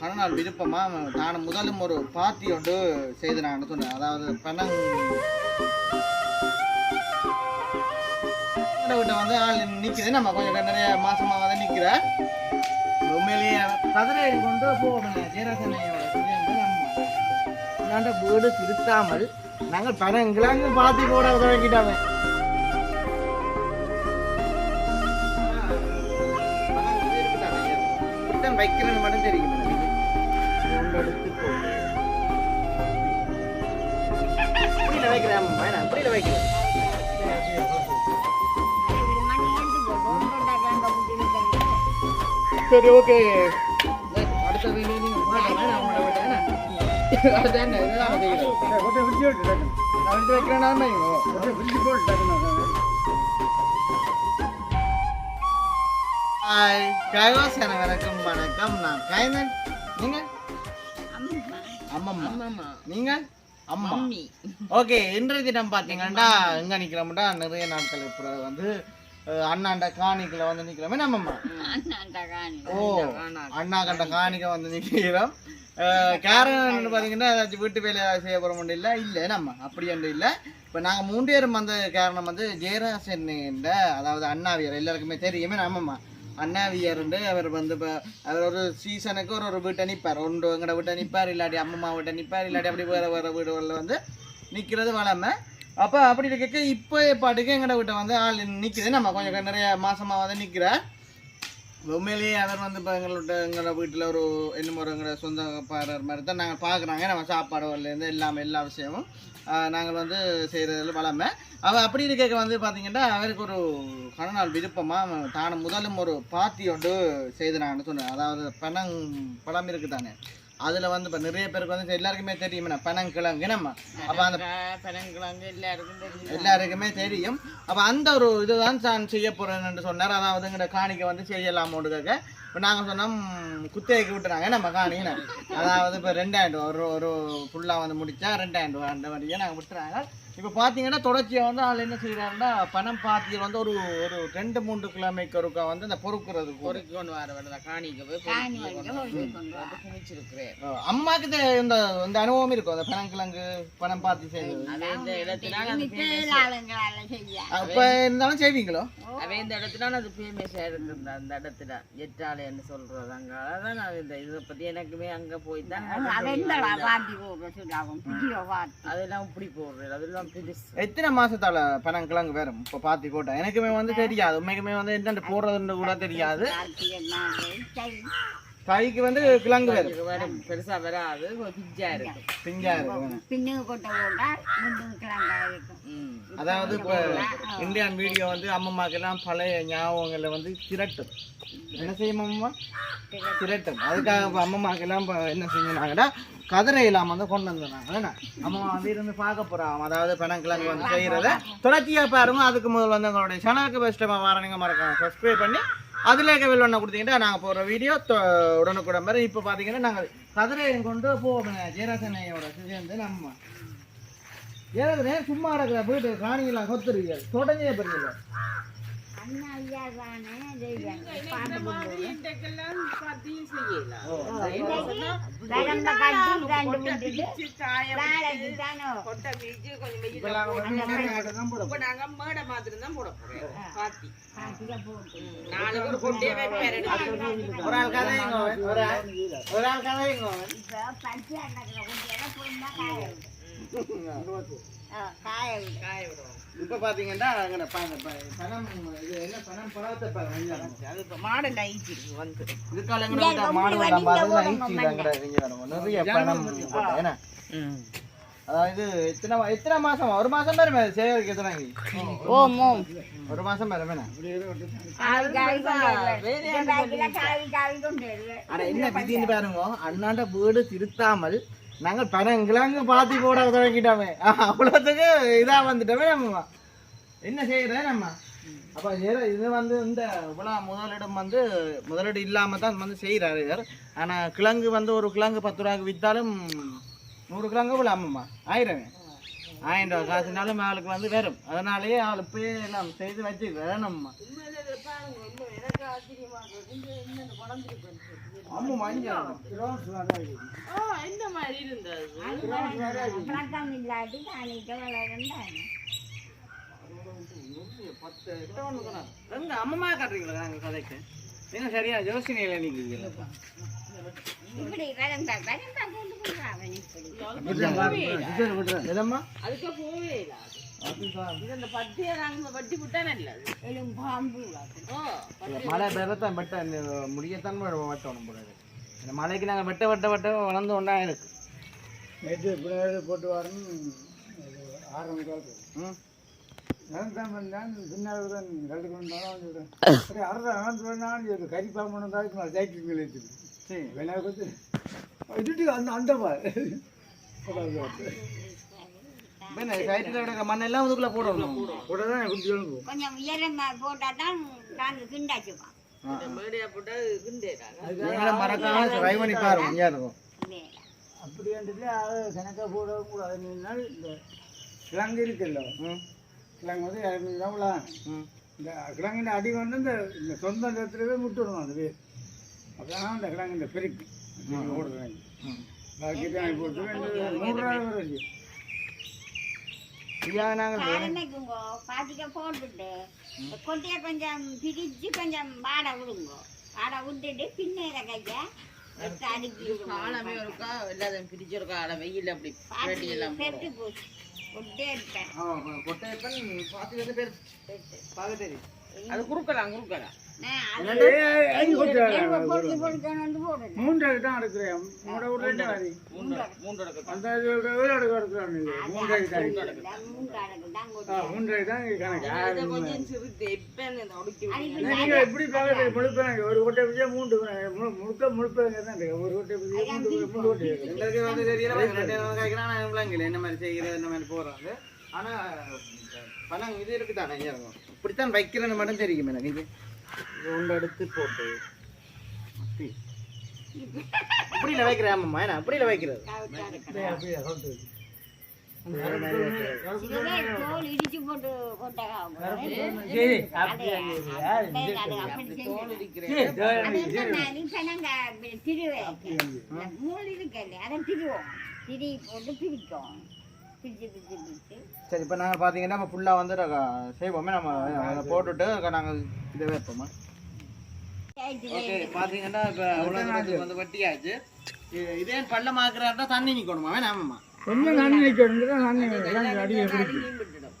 கணநாள் விருப்பமா நான் முதலும் ஒரு பார்ட்டி ஒன்று செய்து நான் சொன்னேன். அதாவது பணம் விட்ட வந்து ஆள் நிற்கிது நம்ம கொஞ்சம் நிறைய மாசமா வந்து நிற்கிற உண்மையிலேயே கதிரையை கொண்டு போகணும் ஜெயராசனையோட வீடு திருத்தாமல் நாங்கள் பணம் கிழங்கு பார்த்தி போட தொடங்கிட்டாங்க வைக்கிறேன் சரி ஓகே அடுத்த வீடியோ நீங்க போடலாம் வேணாம் உங்களோட விட வேணாம் அடுத்த என்ன? இதுதான் செய்யணும் நான் எடுத்து வைக்கிறேன்னா ஹாய் கைவாஸ் அனைவருக்கும் வணக்கம். நான் கைனன். நீங்க? அம்மம்மா நீங்க? அம்மா ஓகே இன்றைய தினம் பார்த்தீங்கன்னா எங்க நிக்கிறோம்டா? நிறைய நாட்கள் இப்போ வந்து அண்ணாண்ட காணிக்கல வந்து நிக்கிறோமே நம்மம்மா ஓ அண்ணா கண்ட காணிக்க வந்து நிக்கிறோம். அஹ், காரணம் பார்த்தீங்கன்னா ஏதாச்சும் வீட்டு வேலை செய்ய முடியல இல்லை? இல்லை நம்ம அப்படி ஒன்று இல்லை. இப்போ நாங்கள் மூன்று பேரும் வந்த காரணம் வந்து ஜெயராசன் என்ற அதாவது அண்ணாவியர் எல்லாருக்குமே தெரியுமே நம்மம்மா அண்ணாவியருண்டு. அவர் வந்து இப்போ அவர் ஒரு சீசனுக்கு ஒரு ஒரு வீட்டை நிற்பார் ஒன்று எங்கட வீட்டை நிற்பார் இல்லாட்டி அம்மம்மா வீட்டை நிற்பார் இல்லாட்டி அப்படி வேறு வேறு வீடுகளில் வந்து நிற்கிறது வளமை. அப்போ அப்படி இருக்க இப்போ பாட்டுக்கு எங்கட வீட்டை வந்து ஆள் நிற்குது நம்ம கொஞ்சம் நிறைய மாதமாக வந்து நிற்கிற உண்மையிலேயே அவர் வந்து இப்போ எங்களோட எங்களோட வீட்டில் ஒரு என்னமோ ஒரு எங்களோட சொந்தக்காரர் மாதிரி தான் நாங்கள் பார்க்குறாங்க நம்ம சாப்பாடுலேருந்து எல்லாமே எல்லா விஷயமும். நாங்கள் வந்து செய்கிறதுல வளமை. அவள் அப்படி இருக்க வந்து பார்த்தீங்கன்னா அவருக்கு ஒரு கணநாள் விருப்பமாக தான் முதலும் ஒரு பார்ட்டி ஒன்று செய்து நான் சொன்னேன் அதாவது பணம் பழம் இருக்குது தானே அதில் வந்து இப்போ நிறைய பேருக்கு வந்து எல்லாருக்குமே தெரியுமே பனங்கிழங்கு நம்ம அப்போ அந்த பனங்கிழங்கு எல்லாருக்கும் தெரியும். எல்லாருக்குமே தெரியும். அப்போ அந்த ஒரு இதுதான் நான் செய்ய போறேன்னு சொன்னார். அதாவது எங்கட காணிக்க வந்து செய்யலாமோடு கேட்க இப்போ நாங்கள் சொன்னோம் குத்தகைக்கு விட்டுறாங்க நம்ம காணின்னு அதாவது இப்போ ரெண்டாயிரம் ரூபா ஒரு ஒரு ஃபுல்லாக வந்து முடித்தா ரெண்டாயிரம் ரூபா அந்த மாதிரியே நாங்கள் விட்டுறாங்க. இப்போ பார்த்தீங்கன்னா தொடர்ச்சியாக வந்து ஆள் என்ன செய்கிறாருன்னா பணம் பாத்தியில் வந்து ஒரு ஒரு ரெண்டு மூன்று கிழமைக்கு ஒருக்கா வந்து அந்த பொறுக்கிறதுக்கு ஒரு பொறுக்கி கொண்டு வர வேண்டியதா காணிக்க போய் குமிச்சிருக்கிறேன் அம்மாக்கு இந்த இந்த இந்த அனுபவம் இருக்கும் அந்த பனங்கிழங்கு பணம் பாத்தி famous. அப்போ இருந்தாலும் செய்வீங்களோ? அவன் இந்த இடத்தினால் அது ஃபேமஸாக இருக்குது அந்த இடத்துல எட்டாலைன்னு சொல்றது அங்க அதான் நான் இந்த இதை பத்தி எனக்குமே அங்க போய் தான் அதெல்லாம் இப்படி போடுறது. அதெல்லாம் எத்தனை மாசத்தால பனங்கிழங்கு வரும் இப்போ பாத்தி போட்டா. எனக்குமே வந்து தெரியாது. உண்மைக்குமே வந்து என்னென்ன போடுறதுன்னு கூட தெரியாது. கைக்கு வந்து கிழங்கு வரும். பெருசா வராது. பிஞ்சா இருக்கும். பிஞ்சா பின்னுக்கு கிழங்கா இருக்கும். ம். அதாவது இப்போ இந்தியன் வீடியோ வந்து அம்மம்மாக்கெல்லாம் பழைய ஞாபகங்களை வந்து திரட்டும். என்ன செய்யும் அம்மா? திரட்டும். அதுக்காக இப்போ அம்மம்மாக்கெல்லாம் இப்போ என்ன செஞ்சாங்கன்னா கதிரை இல்லாமல் வந்து கொண்டு வந்தாங்க என்ன? அம்மா வந்து இருந்து பார்க்க போகிறோம் அதாவது பனங்கிழங்கு வந்து செய்கிறத தொடர்ச்சியாக பாருங்க. அதுக்கு முதல்ல வந்து உங்களுடைய சேனலுக்கு பெஸ்ட்டாக வாரணிங்க மறக்காம சப்ஸ்கிரைப் பண்ணி அதில் வெள்ள ஒன்று கொடுத்தீங்கன்னா நாங்கள் போகிற வீடியோ உடனுக்குடன் மாதிரி இப்போ பார்த்தீங்கன்னா நாங்கள் கதிரையை கொண்டு போவோம். ஜெயராசனையோட சேர்ந்து நம்ம ஏதாவது சும்மா இருக்கிற போயிட்டு காணியெல்லாம் கொத்துருவீங்க தொடங்கியே பெரியல ஒரு ஆள் கதைங்க ஒரு ஆள் ஒரு காய காய விடுவோம் இப்போ பார்த்தீங்கன்னா அங்கே பணம் இது என்ன பணம் பாருங்க வந்து. மாடு நிறைய பணம் அதாவது எத்தனை எத்தனை மாசம் ஒரு மாசம் பேர் மேல சேகரிக்க ஓம் ஓம் ஒரு மாசம் பேர் வேணா காவி காவி கொண்டு வருவேன் காவி காவி கொண்டு வருவேன் ஆனா என்ன விதின்னு பாருங்க அண்ணாண்ட வீடு திருத்தாமல் நாங்கள் பணங்கிழங்கு பாத்தி போட தொடங்கிட்டோமே. ஆஹ், அவ்வளவுத்துக்கு இதா வந்துட்டோமே நம்ம. என்ன செய்யறேன் நம்ம? அப்ப இது வந்து இந்த இவ்வளவு முதலிடம் வந்து முதலீடு இல்லாம தான் வந்து செய்யறாரு இவர். ஆனா கிழங்கு வந்து ஒரு கிழங்கு பத்து ரூபாய்க்கு வித்தாலும் நூறு கிழங்கு இவ்வளோ ஆமாம்மா ஆயிரம். ஆயிரம் ரூபா காசுனாலும் ஆளுக்கு வந்து வரும். அதனாலேயே அவள் இப்பயே எல்லாம் செய்து வச்சு வேணும்மா. அம்மு மஞ்சள் ஓ இந்த மாதிரி இருந்தது? பழக்கம் இல்லாட்டி காணிக்க வளர்ந்தாங்க பத்து எட்டு ஒன்று தானே எங்க அம்மம்மா காட்டுறீங்களா? நாங்கள் கதைக்கு. என்ன சரியா யோசனையில் நிற்கிறீங்களா இப்படி வளர்ந்தா வளர்ந்தா கொண்டு போடுறாங்க இப்படி. அதுக்கு போவே இல்ல. மழை பெறத்தான் வெட்ட முடியத்தான் வெட்டணும் இருக்கு. இந்த மழைக்கு நாங்கள் வெட்ட வெட்ட வெட்ட வளர்ந்து ஒன்றா இருக்கு. நேற்று பிள்ளைகள் போட்டு வரணும். ஆரம்பம் காலத்து. ம்? நிலந்தான் வந்தான் பின்னால் தான் கல்வி கொண்டாலும் சொல்கிறேன் சரி அறுபது நடந்து வேணாலும் இது. கறி பாம்பு தான் இருக்கு சைக்கிள் மேலே இருக்குது சரி. வேணா இதுட்டு அந்த அந்த இப்போ என்ன சைட்டில் கிடக்கிற மண்ணெல்லாம் இதுக்குள்ளே போடணும். கூட தான் குடிச்சு போகும். கொஞ்சம் உயரமா போட்டா தான் நாங்க கிண்டாச்சுப்போம் இந்த மறக்காம ட்ரை பண்ணி பாருங்க இங்கே இருக்கும். அப்படின்றது அது கணக்காக போடவும் கூடாது. நின்னால் இந்த கிழங்கு இருக்குல்ல. ம். கிழங்கு வந்து ம். இந்த கிழங்கின் அடி வந்து இந்த இந்த சொந்த இடத்துலவே முட்டுடணும் அது வேர் அப்பதான் அந்த கிழங்கு இந்த பெருக்கி. ஓடுறாங்க பாக்கி தான் போட்டு வருது பாத்திக்க போட்டுட்டு இந்த கொட்டையை கொஞ்சம் பிரிச்சு கொஞ்சம் வாட விடுங்க. வாட விட்டுட்டு பின்னேற கைய. காலமே ஒருக்கா எல்லாத்தையும் பிரிச்சு ஒருக்கா அட வெயில் அப்படி எல்லாம் போச்சு. கொட்டே பார்த்து பேர் பார்க்க தெரியும். அது குறுக்கலாம் குறுக்கலாம் மூன்றாவது தான் எடுக்கிறேன். அது மூன்று மூன்று இடக்கு அந்த வேலை எடுக்கிறான் மூன்றாவது தான் மூன்றாவது தான் கணக்கு. எப்படி பார்க்கறது முழுப்பாங்க. ஒரு கொட்டை பிடிச்சா மூன்று முழுக்க முழுப்பாங்க தான். ஒரு கொட்டை பிடிச்சா மூன்று கொட்டை. எங்களுக்கு வந்து தெரியல. என்ன மாதிரி செய்கிறது என்ன மாதிரி போடுறாங்க ஆனால் பணம் இது இருக்கு தானே இருக்கும் இப்படித்தான் வைக்கிறேன்னு மட்டும் தெரியும் எனக்கு. இது ஒன்று எடுத்து போட்டு. இப்படியில் வைக்கிறேன் ஆமாம்மா. என்ன அப்படியில் வைக்கிறது? திருவேன் மூணு இருக்கல அதை திருவோம். திரி போட்டு பிரிக்கும். சரி இப்போ நாங்கள் பார்த்தீங்கன்னா நம்ம ஃபுல்லாக வந்து செய்வோமே. நம்ம அதை போட்டுட்டு நாங்கள் இதை வைப்போமா. ஓகே பார்த்தீங்கன்னா இப்போ அவ்வளோ வந்து வட்டியாச்சு. இது- இதே பள்ளமாக்குறாருந்தா தண்ணி நிற்கணுமா வேணாமாம்மா கொஞ்சம் தண்ணி நான் கிழங்கு அடியை பிடிக்கும்.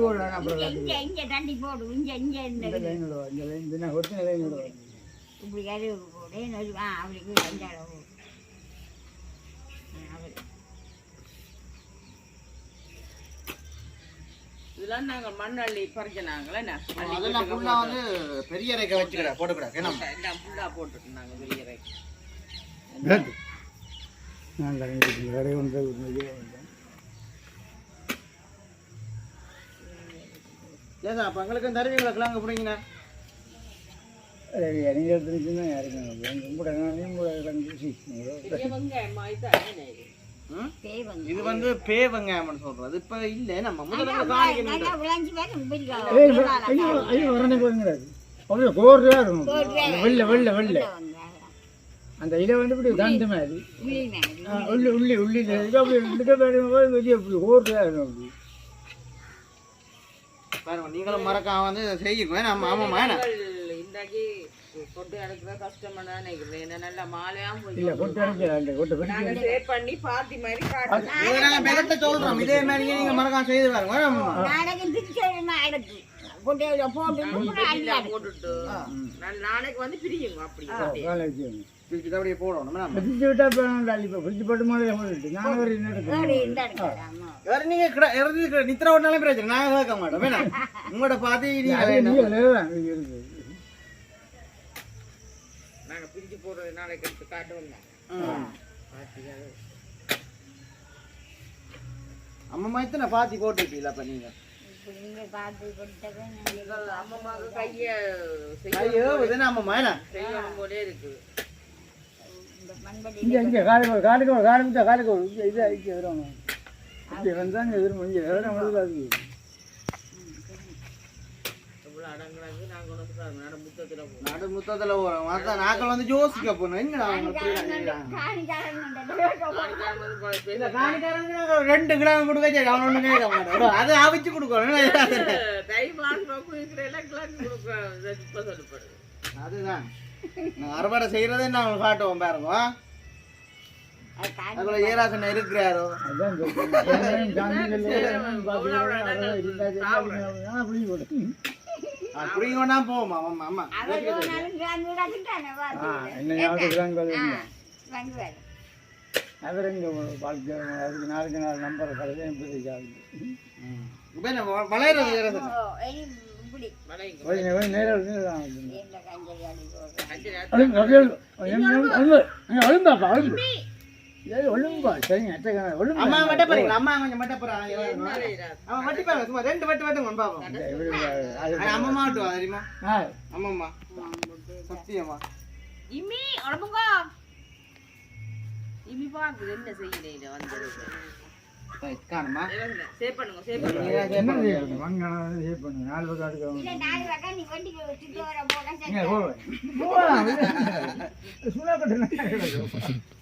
போடுறது அப்புறம் இங்க இங்க தண்ணி போடு. இங்க இங்க இந்த வா, இந்த லைன். இப்படி போடு அவளுக்கு அந்த அளவு ஆ, அவள் இதெல்லாம் நாங்க மண் அள்ளி பறிச்சினாங்களே என்ன அதெல்லாம் ஃபுல்லாக வந்து பெரிய ரேக்கை வச்சுக்கிறா போட்டுக்கிறா ஏன்னா எல்லாம் ஃபுல்லா போட்டுட்டு நாங்க வெளியே ரைக்கு. விளக்கு. நான். வேற ஒன்று ஏன் அப்போ எங்களுக்கு தருவீங்களா கிழங்கு பிடிங்கண்ணா நீங்கள் எடுத்துருச்சுன்னா யாருக்கும் கூட நீங்க கூட இது? இது வந்து பே வெங்காயம்னு சொல்றது. இப்போ இல்லை நம்ம முதல்ல அந்த வெள்ளை வெள்ளை வெள்ளை. அந்த இலை வந்து இப்படி தண்டு மாதிரி. உள்ளி உள்ளி. உள்ளி இது அப்படி உள்ளிட்ட போது வெளியே அப்படி கோர்வையாக இருக்கும் அப்படி. பாருங்க நீங்களும் மறக்காம வந்து செய்யுங்க. நம்ம ஆமாம்மா என்ன கொண்டு எடுக்கிற கஷ்டமா தான் நினைக்கிறேன் என்ன நல்ல மாலையாம் போய் இல்லை கொட்டை அடிக்கல இல்லை கொட்டை பிடிச்சி நாங்க சேவ் பண்ணி பாத்தி மாதிரி காட்டுறோம். இதை நாங்கள் பெருத்த சொல்றோம். இதே மாதிரி நீங்க மறக்காம செய்து பாருங்க ஆமாம்மா. நாளைக்கு பிரிச்சு எடுக்கு கொட்டையில போட்டு அப்புறம் அள்ளி எல்லாம் போட்டுட்டு நான் நாளைக்கு வந்து பிரியுங்க அப்படி. காலை வச்சுக்கோங்க பிரிச்சுட்டு அப்படியே போடணும் நம்ம பிரிச்சு விட்டா இப்போ இப்போ பிரிச்சு போட்டு மாதிரி போட்டுட்டு. நான் ஒரு என்ன ஏறி எடுக்கணும் இந்த எடுக்கலாமா வேற நீங்க கிட- இறந்து நித்திர ஓட்டினாலும் பிரச்சனை நாங்க கேட்க மாட்டோம். வேணா உங்களோட பார்த்து நீங்க போடுறது நாளைக்கு எடுத்து காட்டுவோம். அம்மா இத்தனை பாத்தி போட்டு வச்சீங்களா அப்ப நீங்க இப்படி நீங்க பார்த்து கொடுத்தது அம்மாவுக்கு கைய ஐயோ இது நம்ம என்ன செய்யணும் போலே இருக்கு இந்த மண்படி இங்கே இங்கே காலுக்கு காலுக்கு காலுக்கு காலுக்கு இங்கே இது ஐக்கிய வரும் இப்படி வந்தாங்க எதிரும் இங்கே வேற முதல்ல அது இவ்வளவு இடம் கிடக்கு நாங்கள் கொண்டு வந்து நட முத்தத்தில் போகிறோம் நடு முத்தத்துல போறோம் அதான் நாக்கள் வந்து யோசிக்க போனோம் அவங்க ரெண்டு கிராம் கொடுக்க சரி அவன் ஒண்ணு கேட்க மாட்டான். அதை அவிச்சு கொடுக்கணும். அதுதான். நான் அறுவடை செய்யறதே நான் காட்டுவோம் பாருங்க. அதுக்குள்ள ஏராசன் இருக்கிறாரோ? அதான் வேணா போவோம் ஆமா ஆமா ஆ, என்ன ஞாபகம் அவர் எங்க வாழ்க்கை அதுக்கு நாளுக்கு நாள் நம்பர் கடைசி எப்படி ஆகுது வளையறது ஏராசன் மலைங்க ஒழுங்குப்பா, சரிங்க, அட்டகாரம், ஒழுங்கு. அம்மா மட்ட போறீங்களா அம்மா கொஞ்சம் மட்ட போறாங்க நேரம் அவன் வட்டி பாருங்க சும்மா ரெண்டு வட்டு வட்டும் கொண்டு பாப்போம் அம்மா மாட்டுவா தெரியுமா? அம்மம்மா. சத்தியமா இம்மி உடம்புங்க இம்மி பார்க்குது என்ன செய்யறீங்க வந்து? காணுமா சேவ் பண்ணுங்க சேவ் பண்ணுங்க என்ன? வாங்கினா வந்து save பண்ணுங்க. நாலு பக்கம்.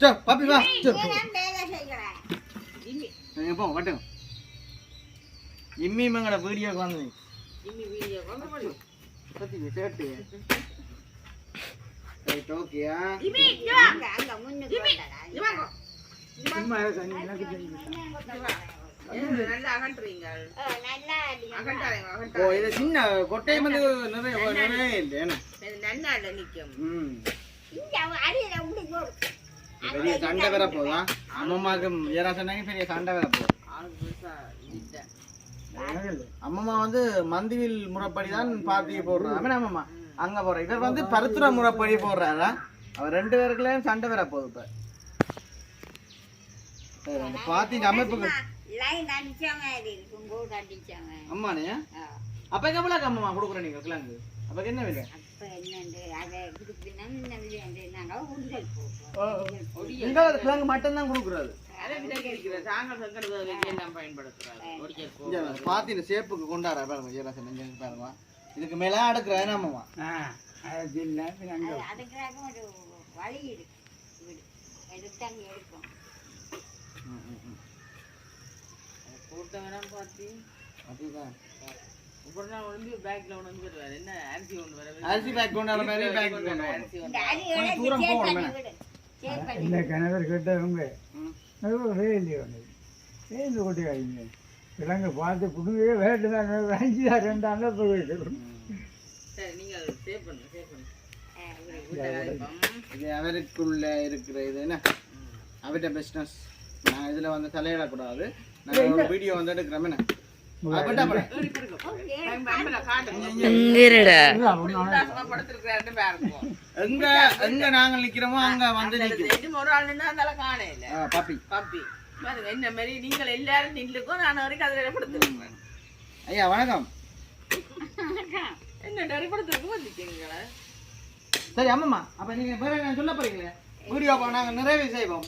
சோ, பாப்பி வா. சோ. இம்மி. இம்மி மங்கட வீடியோக்கு வந்து இம்மி வீடியோ சேட்டு. ரைட் ஓகேயா இம்மி இங்க வாங்க. சின்ன கொட்டை வந்து நிறைய நிறைய இல்லை என்ன? இது நன்னால நிக்கும். ம். பெரிய சண்டை வேற போதா அம்மம்மாக்கு ஏறா சொன்னாங்க பெரிய சண்டை வேற இல்லை. அம்மம்மா வந்து மந்திவில் முறைப்படி தான் பாத்தி போடுறாங்க அம்மம்மா. அங்க போற. இவர் வந்து பருத்துற முறைப்படி போடுறாரா? அவர் ரெண்டு பேருக்குள்ளேயும் சண்டை வேற போகுது இப்ப. அந்த பாத்தி அமைப்புக்கு அம்மானே? அப்ப எவ்வளோ அம்மம்மா கொடுக்குற நீங்க கிழங்கு அப்ப என்ன விலை? இங்க கிழங்கு மட்டும் தான் கொடுக்குறாரு அதை விலகி இருக்கிற தாங்கள் சங்கடத்தை எல்லாம் பயன்படுத்துறாங்க ஒடிக்கல் போ இங்க பாத்தி இந்த சேப்புக்கு கொண்டாட பாருங்க பாருங்க. இதுக்கு மேல அடுக்கிற வழி இருக்கு. எடுக்கும். வேணாம் பார்த்து அதுதான். அப்புறம் நான் வந்து பேக்ல ஒன்று வந்து வருவார் என்ன அரிசி ஒன்று வர அரிசி பேக் கொண்டாட மாதிரி பேக் கொண்டாட தூரம் சேர் போகணும் சேர் இந்த கணவர் கேட்டவங்க. ம். வேலி ஒன்று வேலி கொட்டி ஆகிங்க கிழங்கு பார்த்து புடுங்கவே வேட்டு தான் அஞ்சு தான் ரெண்டு அண்ணா போயிட்டு சரி நீங்க அதை சேவ் பண்ணுங்க சேவ் பண்ணுங்க. இது அவருக்குள்ள இருக்கிற இது என்ன? அவர்கிட்ட பிஸ்னஸ் நான் இதுல வந்து தலையிடக்கூடாது. வீடியோ வந்து பாருங்க எங்க எங்க நாங்க நிக்கிறோமோ அங்க வந்து ஒரு ஆள் நின்னா அந்த காணே இல்ல. ஆ, பாப்பி. பாப்பி. பாருங்க என்ன மாதிரி நீங்கள் எல்லாரும் நில்லுக்கும் நான் வரைக்கும் அதில் படுத்துருக்கேன் ஐயா வணக்கம். என்ன டரி படுத்துருக்கு வந்துட்டீங்களா சரி அம்மம்மா அப்ப நீங்க வேற என்ன சொல்ல போறீங்களே? வீடியோ நாங்க நிறைவு செய்வோம்.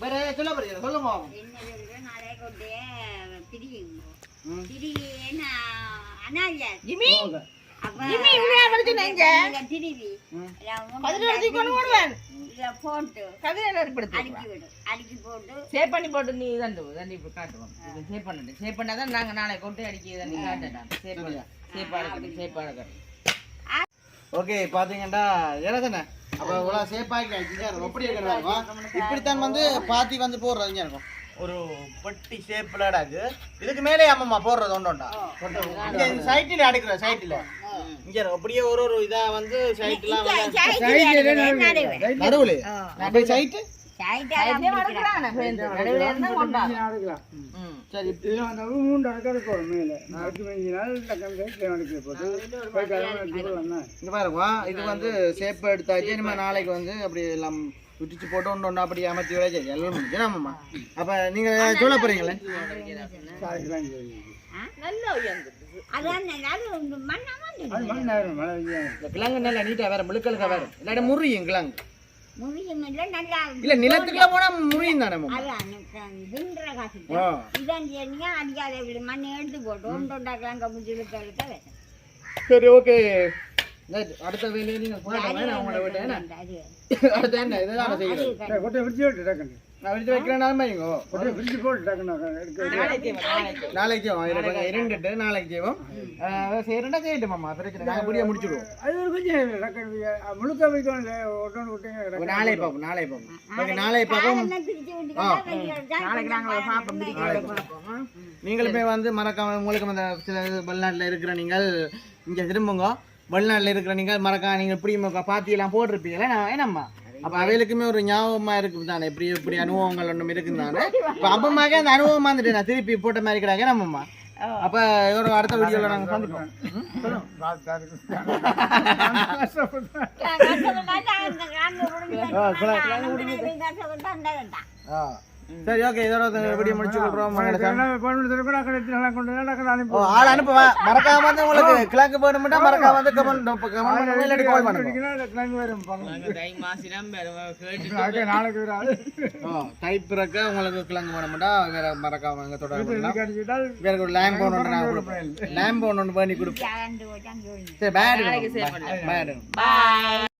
வேற சொல்ல போறீங்க சொல்லுங்க. இதை போட்டு. பண்ணி நீ தண்டு இப்போ காட்டுவோம் இது சேவ் பண்ணிட்டு. சேவ் பண்ணால் தான் நாங்கள் நாளை கொண்டு அடிக்கி தண்ணி காட்டேன் பண்ணி. சேவ் பாடுக்கிறேன் ஓகே பாத்தீங்கன்னா ஏதானே அப்ப இவ்வளவு சேஃபாக்கி ஆயிடுச்சு எப்படி இருக்கிறாங்க இப்படித்தான் வந்து பாத்தி வந்து போடுறது இருக்கும். ஒரு பெட்டி ஷேப்ல இருக்கு. இதுக்கு மேலே அம்மம்மா போடுறது ஒன்றோண்டா இங்க இந்த சைட்டில் அடுக்கிற சைட்டில் இங்க. அப்படியே ஒரு ஒரு இதா வந்து சைட்லாம் நடுவுல. அப்படி சைட்டு இது வந்து ஷேப் எடுத்தாச்சு இனிமே நாளைக்கு வந்து அப்படி எல்லாம் விட்டுச்சு போட்டு ஒன்று ஒன்று அப்படி அமர்த்தி சரி. எல்லாம் முடிஞ்சு ஆமாம்மா அப்ப நீங்க சொல்ல. இந்த கிழங்கு நல்லா நீட்டா வேற முழுக்கலுக்கா வேற. இல்லாட்ட முறியும் கிழங்கு. முடியும் இல்லை நல்லா இல்ல நிலத்துக்குள்ள போனா முறியும் தானே அம்மா. அதான் தின்ற காசு இதான் சரிங்க அடிக்காத இப்படி மண் எடுத்து போட்டு ஒன்று உண்டாக்கலாம் கம்பு சரி ஓகே. அடுத்த வேலையை நீங்க விட்டு என்ன? நான் விரிச்சு வைக்கிறேன் வைங்கோ பிரிச்சு போட்டு நாளைக்கு செய்வோம் இருந்துட்டு நாளைக்கு செய்வோம் செய்யறா செய்யட்டுமாம்மா பிரச்சனை நாங்கள் முடிய முடிச்சுடுவோம். அது ஒரு கொஞ்சம் முழுக்க வைக்கணும் நாளை பார்ப்போம் நாளை பார்ப்போம் நாளை பார்ப்போம் நாளைக்கு நாங்கள் பார்ப்போம் நீங்களுமே வந்து மறக்காம உங்களுக்கு அந்த சில வெளிநாட்டில் இருக்கிற நீங்கள் இங்கே திரும்புங்க. வெளிநாட்டில் இருக்கிற நீங்கள் மறக்காம நீங்கள் இப்படி பாத்தியெல்லாம் போட்டிருப்பீங்களே நான் என்னம்மா? அப்போ அவைகளுக்குமே ஒரு ஞாபகமா இருக்குது தானே இப்படி இப்படி அனுபவங்கள் ஒன்றும் இருக்குது தானே இப்போ அப்பமாக்க அந்த அனுபவமா இருந்துட்டு நான் திருப்பி போட்ட மாதிரி கிடையாது நம்மம்மா அப்போ ஒரு அடுத்த வீடியோவில் நாங்கள் சந்திப்போம். ஆ சரி ஓகே இதோட வீடியோ முடிச்சு கொடுறோம் ஓ ஆள் அனுப்புவா. மறக்காம வந்து உங்களுக்கு கிழக்கு வேணும்னா மறக்காம வந்து கமெண்ட் கமெண்ட் பண்ணுங்க. இல்லாட்டி கால் பண்ணுங்க. தை கேட்டு நாளைக்கு டைப் பிறக்க உங்களுக்கு கிழங்கு வேணும்னா வேற மறக்காம அங்க தொடர்பு. வேற ஒரு லேம்ப் ஒன்று நான் கொடுப்பேன். லேம்ப் ஒன்று பண்ணி கொடுப்பேன். சரி பேட் பேட் பாய்